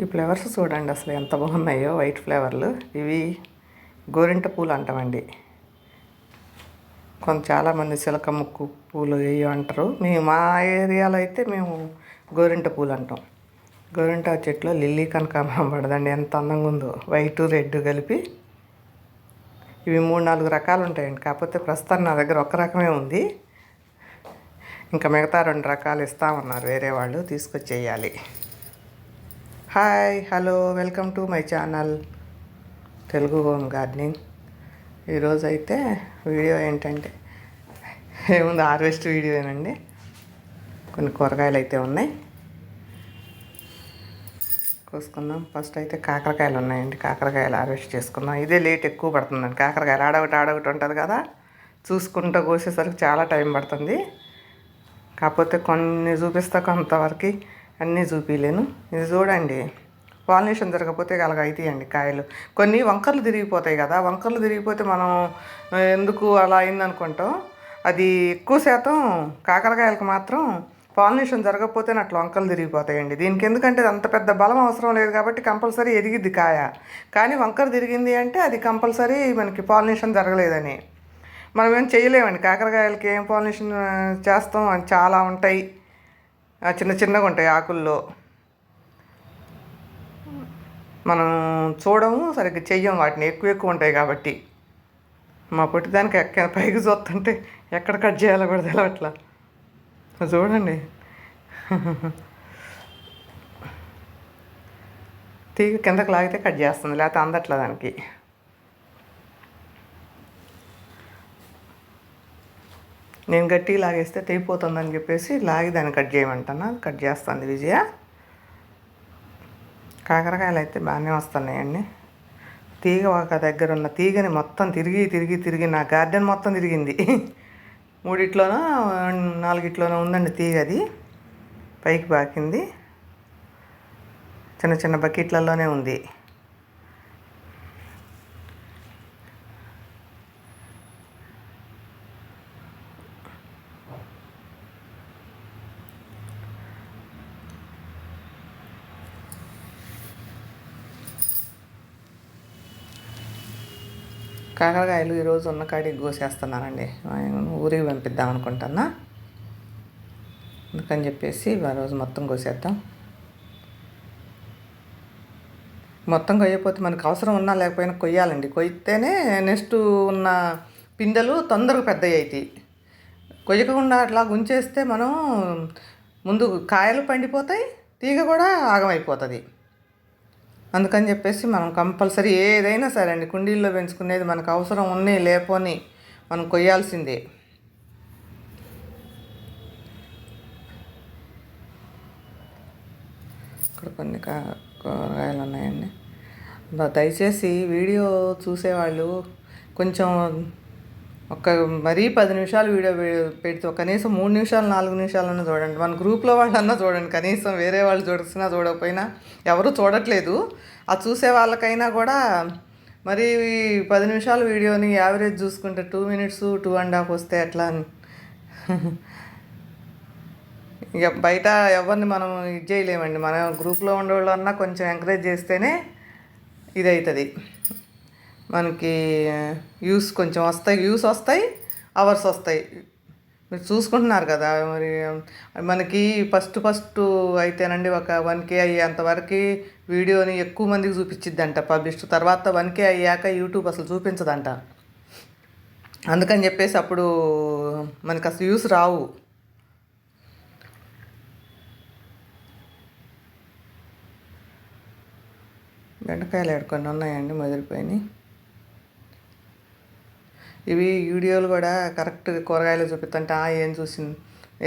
ఈ ఫ్లేవర్స్ చూడండి అసలు ఎంత బాగున్నాయో వైట్ ఫ్లేవర్లు. ఇవి గోరింట పూలు అంటామండి. కొంత చాలామంది చిలక ముక్కు పూలు ఇవి అంటారు. మేము మా ఏరియాలో అయితే మేము గోరింట పూలు అంటాం. గోరింట చెట్లు లిల్లీ కనకాంబరం పడదండి. ఎంత అందంగా ఉందో. వైట్ రెడ్ కలిపి ఇవి మూడు నాలుగు రకాలు ఉంటాయండి. కాకపోతే ప్రస్తుతం నా దగ్గర ఒక రకమే ఉంది. ఇంకా మిగతా రెండు రకాలు ఇస్తామన్నారు వేరే వాళ్ళు తీసుకొచ్చేయాలి. Hi hello welcome to my channel Telugu home gardening. ఈరోజైతే వీడియో ఏంటంటే ఏముంది హార్వెస్ట్ వీడియోనండి. కొన్ని కూరగాయలు అయితే ఉన్నాయి. కోసుకుందాం. ఫస్ట్ అయితే కాకరకాయలు ఉన్నాయండి కాకరకాయలు హార్వెస్ట్ చేసుకుందాం. ఇదే లేట్ ఎక్కువ పడుతుందండి. కాకరకాయలు ఆడొకటి ఆడొకటి ఉంటుంది కదా. చూసుకుంటూ కోసేసరికి చాలా టైం పడుతుంది. కాకపోతే కొన్ని చూపిస్తా కొంతవరకు అన్నీ చూపించలేను ఇది చూడండి. పాలినేషన్ జరగకపోతే అలాగ అవుతాయండి కాయలు. కొన్ని వంకర్లు తిరిగిపోతాయి కదా వంకర్లు తిరిగిపోతే మనం ఎందుకు అలా అయిందనుకుంటాం? అది ఎక్కువ శాతం కాకరకాయలకు మాత్రం పాలినేషన్ జరగకపోతే అట్లా వంకలు తిరిగిపోతాయండి. దీనికి ఎందుకంటే అంత పెద్ద బలం అవసరం లేదు కాబట్టి కంపల్సరీ ఎదిగిద్ది కాయ. కానీ వంకర తిరిగింది అంటే అది కంపల్సరీ మనకి పాలినేషన్ జరగలేదని. మనం ఏం చేయలేమండి. కాకరకాయలకి ఏం పాలినేషన్ చేస్తాం? అని చాలా ఉంటాయి. చిన్న చిన్నగా ఉంటాయి ఆకుల్లో. మనం చూడము సరిగ్గా చెయ్యం వాటిని ఎక్కువ ఎక్కువ ఉంటాయి కాబట్టి. మా పుట్టిదానికి ఎక్క పైకి చూస్తుంటే ఎక్కడ కట్ చేయాలో కూడా తెలవట్లా. చూడండి. తీగ కిందకి లాగితే కట్ చేస్తుంది లేకపోతే అందట్లా దానికి. నేను గట్టి లాగేస్తే తెగిపోతుందని చెప్పేసి లాగి దాన్ని కట్ చేయమంటాను కట్ చేస్తుంది విజయ. కాకరకాయలు అయితే బాగానే వస్తున్నాయండి. తీగ ఒక దగ్గర ఉన్న తీగని మొత్తం తిరిగి తిరిగి తిరిగి నా గార్డెన్ మొత్తం తిరిగింది. మూడిట్లోనో నాలుగిట్లోనో ఉందండి తీగ అది. పైకి బాకింది. చిన్న చిన్న బకెట్లలోనే ఉంది. కాకరకాయలు ఈరోజు ఉన్న కాడికి కోసేస్తున్నానండి. ఊరికి పంపిద్దాం అనుకుంటున్నా. అందుకని చెప్పేసి ఆ రోజు మొత్తం కోసేద్దాం. మొత్తం కొయ్యకపోతే మనకు అవసరం ఉన్నా లేకపోయినా కొయ్యాలండి. కొయ్యితేనే నెక్స్ట్ ఉన్న పిందెలు తొందరగా పెద్దవి అవుతాయి కొయ్యకుండా అట్లా గుంచేస్తే మనం ముందు కాయలు పండిపోతాయి తీగ కూడా ఆగమైపోతుంది. అందుకని చెప్పేసి మనం కంపల్సరీ ఏదైనా సరే అండి కుండీల్లో పెంచుకునేది మనకు అవసరం ఉన్నాయి లేపోని మనం కొయ్యాల్సిందే. ఇక్కడ కొన్ని కూరగాయలు ఉన్నాయండి. దయచేసి వీడియో చూసేవాళ్ళు కొంచెం ఒక మరీ పది నిమిషాలు వీడియో పెడితే కనీసం మూడు నిమిషాలు నాలుగు నిమిషాలన్నా చూడండి. మన గ్రూప్లో వాళ్ళన్నా చూడండి. కనీసం వేరే వాళ్ళు చూడసినా చూడకపోయినా ఎవరు చూడట్లేదు. ఆ చూసే వాళ్ళకైనా కూడా మరి ఈ పది నిమిషాల వీడియోని యావరేజ్ చూసుకుంటే two minutes two and half వస్తే ఎట్లా అని. ఇక బయట ఎవరిని మనం ఇది చేయలేమండి. మన గ్రూప్లో ఉండేవాళ్ళన్నా కొంచెం ఎంకరేజ్ చేస్తేనే ఇది అవుతుంది మనకి యూస్ కొంచెం వస్తాయి వ్యూస్ వస్తాయి అవర్స్ వస్తాయి. మీరు చూసుకుంటున్నారు కదా మరి మనకి ఫస్ట్ ఫస్ట్ అయితేనండి ఒక వన్ కే అయ్యేంతవరకు వీడియోని ఎక్కువ మందికి చూపించిద్దంట పబ్లిష్. తర్వాత వన్ కే అయ్యాక యూట్యూబ్ అసలు చూపించదంట. అందుకని చెప్పేసి అప్పుడు మనకి అసలు యూస్ రావు. బెండకాయలు ఏడు ఉన్నాయండి ముదిరిపోయినాయి ఇవి వీడియోలు కూడా కరెక్ట్ కూరగాయలు చూపిస్తుంటే ఏం చూసింది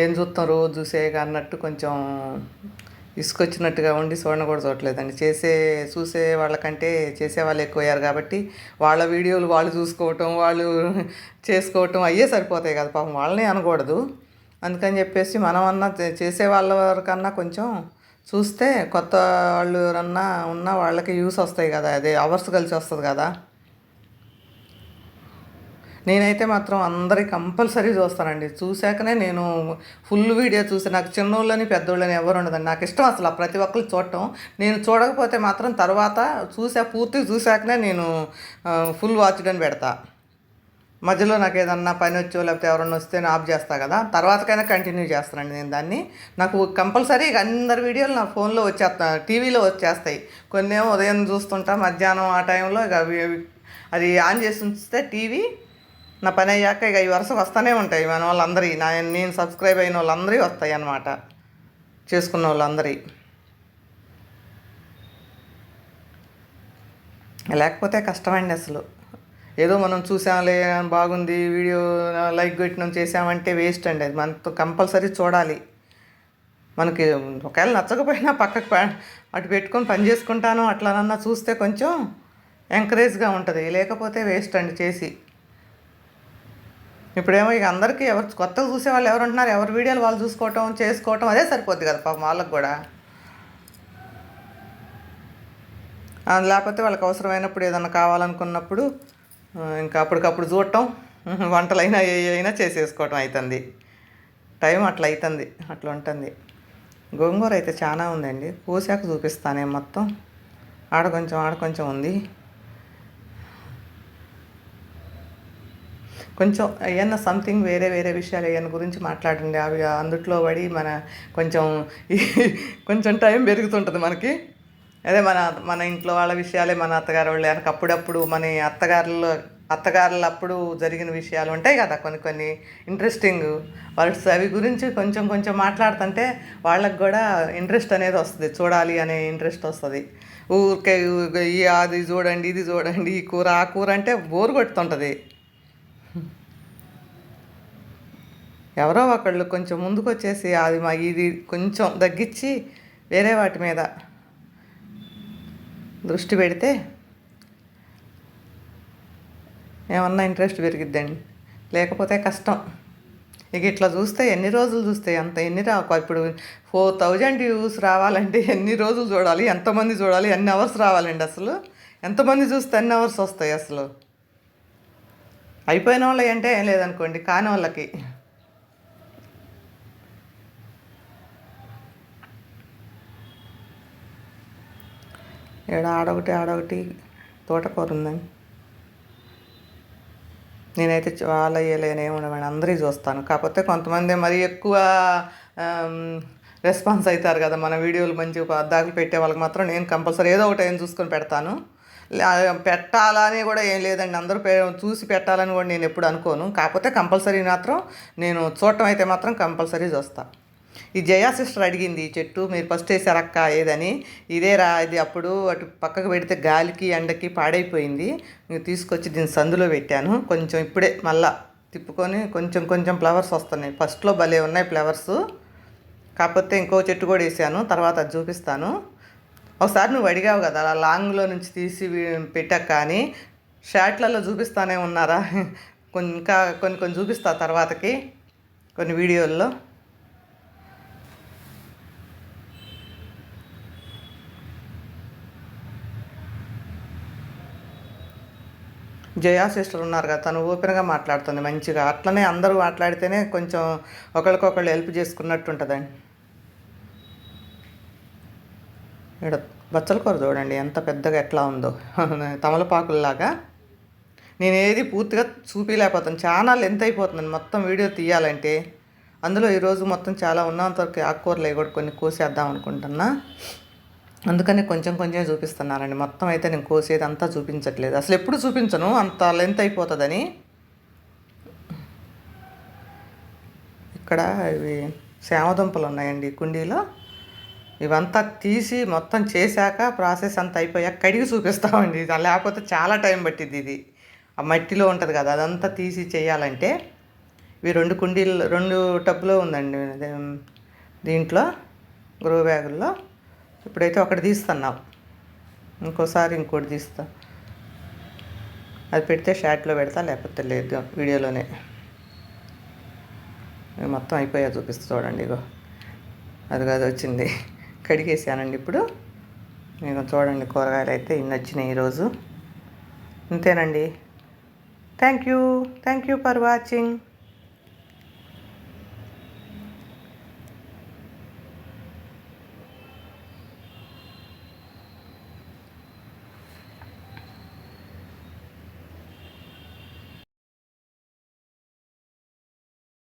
ఏం చూస్తాం రోజు చూసే అన్నట్టు కొంచెం ఇసుకొచ్చినట్టుగా ఉండి చూడని కూడా చూడలేదండి చేసే చూసే వాళ్ళకంటే చేసే వాళ్ళు ఎక్కువయ్యారు కాబట్టి వాళ్ళ వీడియోలు వాళ్ళు చూసుకోవటం వాళ్ళు చేసుకోవటం అయ్యే సరిపోతాయి కదా పాపం. వాళ్ళని అనకూడదు. అందుకని చెప్పేసి మనం అన్నా చేసే వాళ్ళ వరకన్నా కొంచెం చూస్తే కొత్త వాళ్ళు ఎవరన్నా ఉన్నా వాళ్ళకి యూస్ వస్తాయి కదా. అదే అవర్స్ కలిసి వస్తుంది కదా. నేనైతే మాత్రం అందరి కంపల్సరీ చూస్తానండి. చూశాకనే నేను ఫుల్ వీడియో చూసి నాకు చిన్నోళ్ళని పెద్దోళ్ళని ఎవరు ఉండదండి. నాకు ఇష్టం అసలు ఆ ప్రతి ఒక్కరు చూడటం. నేను చూడకపోతే మాత్రం తర్వాత చూసా పూర్తి చూశాకనే నేను ఫుల్ వాచ్డని పెడతా. మధ్యలో నాకు ఏదన్నా పని వచ్చో లేకపోతే ఎవరన్నా వస్తే నేను ఆఫ్ చేస్తా కదా. తర్వాతకైనా కంటిన్యూ చేస్తానండి నేను దాన్ని. నాకు కంపల్సరీ అందరి వీడియోలు నా ఫోన్లో వచ్చేస్తా టీవీలో వచ్చేస్తాయి. కొన్ని ఏమో ఉదయం చూస్తుంటా మధ్యాహ్నం ఆ టైంలో ఇక అవి అది ఆన్ చేసి ఉంచితే టీవీ నా పని అయ్యాక ఇక ఈ వరుస వస్తూనే ఉంటాయి. మన వాళ్ళందరి నా నేను సబ్స్క్రైబ్ అయిన వాళ్ళందరి వస్తాయి అన్నమాట. చేసుకున్న వాళ్ళందరి. లేకపోతే కష్టమండి అసలు. ఏదో మనం చూసాంలే బాగుంది వీడియో లైక్ పెట్టినాం చేసామంటే వేస్ట్ అండి. అది మనతో కంపల్సరీ చూడాలి. మనకి ఒకవేళ నచ్చకపోయినా పక్కకు అటు పెట్టుకొని పని చేసుకుంటాను అట్లానన్నా చూస్తే కొంచెం ఎంకరేజ్గా ఉంటుంది. లేకపోతే వేస్ట్ అండి చేసి. ఇప్పుడేమో ఇక అందరికీ ఎవరు కొత్తగా చూసే వాళ్ళు ఎవరు ఉంటున్నారు ఎవరి వీడియోలు వాళ్ళు చూసుకోవటం చేసుకోవటం అదే సరిపోద్ది కదా పాపం వాళ్ళకి కూడా. లేకపోతే వాళ్ళకి అవసరమైనప్పుడు ఏదన్నా కావాలనుకున్నప్పుడు ఇంకా అప్పటికప్పుడు చూడటం వంటలైనా ఏ అయినా చేసేసుకోవటం అవుతుంది టైం అట్లా అవుతుంది అట్లా ఉంటుంది. గోంగూర అయితే చాలా ఉందండి. కోసాక చూపిస్తానే మొత్తం. ఆడ కొంచెం ఆడ కొంచెం ఉంది. కొంచెం ఏమన్నా సంథింగ్ వేరే వేరే విషయాలు ఏమైనా గురించి మాట్లాడండి. అవి అందుట్లో పడి మన కొంచెం కొంచెం టైం పెరుగుతుంటుంది మనకి. అదే మన మన ఇంట్లో వాళ్ళ విషయాలే మన అత్తగారు వాళ్ళు వెనక అప్పుడప్పుడు మన అత్తగారులో అత్తగారులు అప్పుడు జరిగిన విషయాలు ఉంటాయి కదా కొన్ని కొన్ని ఇంట్రెస్టింగ్ వాళ్ళు అవి గురించి కొంచెం కొంచెం మాట్లాడుతుంటే వాళ్ళకి కూడా ఇంట్రెస్ట్ అనేది వస్తుంది. చూడాలి అనే ఇంట్రెస్ట్ వస్తుంది. ఊరికే ఈ అది చూడండి ఇది చూడండి ఈ కూర ఆ కూర అంటే బోర్ కొడుతుంటుంది. ఎవరో ఒకళ్ళు కొంచెం ముందుకు వచ్చేసి అది మా ఇది కొంచెం తగ్గించి వేరే వాటి మీద దృష్టి పెడితే ఏమన్నా ఇంట్రెస్ట్ పెరిగిద్దండి. లేకపోతే కష్టం. ఇక ఇట్లా చూస్తే ఎన్ని రోజులు చూస్తే అంత ఎన్ని రా ఇప్పుడు ఫోర్ థౌజండ్ వ్యూస్ రావాలంటే ఎన్ని రోజులు చూడాలి? ఎంతమంది చూడాలి? ఎన్ని అవర్స్ రావాలండి అసలు? ఎంతమంది చూస్తే ఎన్ని అవర్స్ వస్తాయి అసలు? అయిపోయిన వాళ్ళు అంటే ఏం లేదనుకోండి కాని వాళ్ళకి. ఈడ ఆడొకటి ఆడొకటి తోటకూర ఉందండి నేనైతే చాలా వేయలేనే ఉండమని అందరికీ చూస్తాను. కాకపోతే కొంతమంది మరి ఎక్కువ రెస్పాన్స్ అవుతారు కదా మన వీడియోలు మంచిగా పద్దాకులు పెట్టే వాళ్ళకి మాత్రం నేను కంపల్సరీ ఏదో ఒకటి ఏం చూసుకొని పెడతాను. పెట్టాలని కూడా ఏం లేదండి. అందరూ చూసి పెట్టాలని కూడా నేను ఎప్పుడు అనుకోను. కాకపోతే కంపల్సరీ మాత్రం నేను చూడటం అయితే మాత్రం కంపల్సరీ చూస్తాను ఈ జయా సిస్టర్ అడిగింది ఈ చెట్టు మీరు ఫస్ట్ వేసారక్క ఏదని? ఇదేరా ఇది అప్పుడు అటు పక్కకు పెడితే గాలికి ఎండకి పాడైపోయింది. ఇంక తీసుకొచ్చి దీన్ని సందులో పెట్టాను. కొంచెం ఇప్పుడే మళ్ళా తిప్పుకొని కొంచెం కొంచెం ఫ్లవర్స్ వస్తున్నాయి. ఫస్ట్లో భలే ఉన్నాయి ఫ్లవర్స్. కాకపోతే ఇంకో చెట్టు కూడా వేసాను తర్వాత అది చూపిస్తాను. ఒకసారి నువ్వు అడిగావు కదా అలా లాంగ్లో నుంచి తీసి వీ- పెట్టాక కానీ షార్ట్లలో చూపిస్తానే ఉన్నారా? కొన్ని ఇంకా కొన్ని కొన్ని చూపిస్తా తర్వాతకి కొన్ని వీడియోల్లో. జయా సిస్టర్ ఉన్నారు కదా తను ఓపెన్గా మాట్లాడుతుంది మంచిగా. అట్లనే అందరూ మాట్లాడితేనే కొంచెం ఒకరికొకళ్ళు హెల్ప్ చేసుకున్నట్టు ఉంటుందండి ఇక్కడ బచ్చల కూర చూడండి ఎంత పెద్దగా ఎట్లా ఉందో. తమలపాకుల్లాగా. నేను ఏది పూర్తిగా చూపించలేకపోతాను ఛానల్ ఎంత అయిపోతుందండి మొత్తం వీడియో తీయాలంటే. అందులో ఈరోజు మొత్తం చాలా ఉన్నంతవరకు ఆకుకూరలు కూడా కొన్ని కోసేద్దాం అనుకుంటున్నా. అందుకని కొంచెం కొంచెం చూపిస్తున్నానండి మొత్తం అయితే నేను కోసేది అంతా చూపించట్లేదు. అసలు ఎప్పుడు చూపించను? అంత లెంత్ అయిపోతుందని. ఇక్కడ ఇవి శామదుంపలు ఉన్నాయండి కుండీలో. ఇవంతా తీసి మొత్తం చేశాక ప్రాసెస్ అంతా అయిపోయాక కడిగి చూపిస్తామండి. లేకపోతే చాలా టైం పట్టిద్ది ఇది. ఆ మట్టిలో ఉంటుంది కదా అదంతా తీసి చేయాలంటే ఇవి రెండు కుండీలు రెండు టబ్బులో ఉందండి. దీంట్లో గ్రో బ్యాగుల్లో. ఇప్పుడైతే ఒకటి తీస్తున్నావు. ఇంకోసారి ఇంకోటి తీస్తా. అది పెడితే షార్ట్లో పెడతా లేకపోతే లేదు వీడియోలోనే. మొత్తం అయిపోయా చూపిస్తా చూడండి ఇగో. అది కాదు వచ్చింది. కడిగేసానండి ఇప్పుడు. నేను చూడండి కూరగాయలు అయితే ఇన్ని వచ్చినాయి ఈరోజు. ఇంతేనండి. Thank you. Thank you for watching.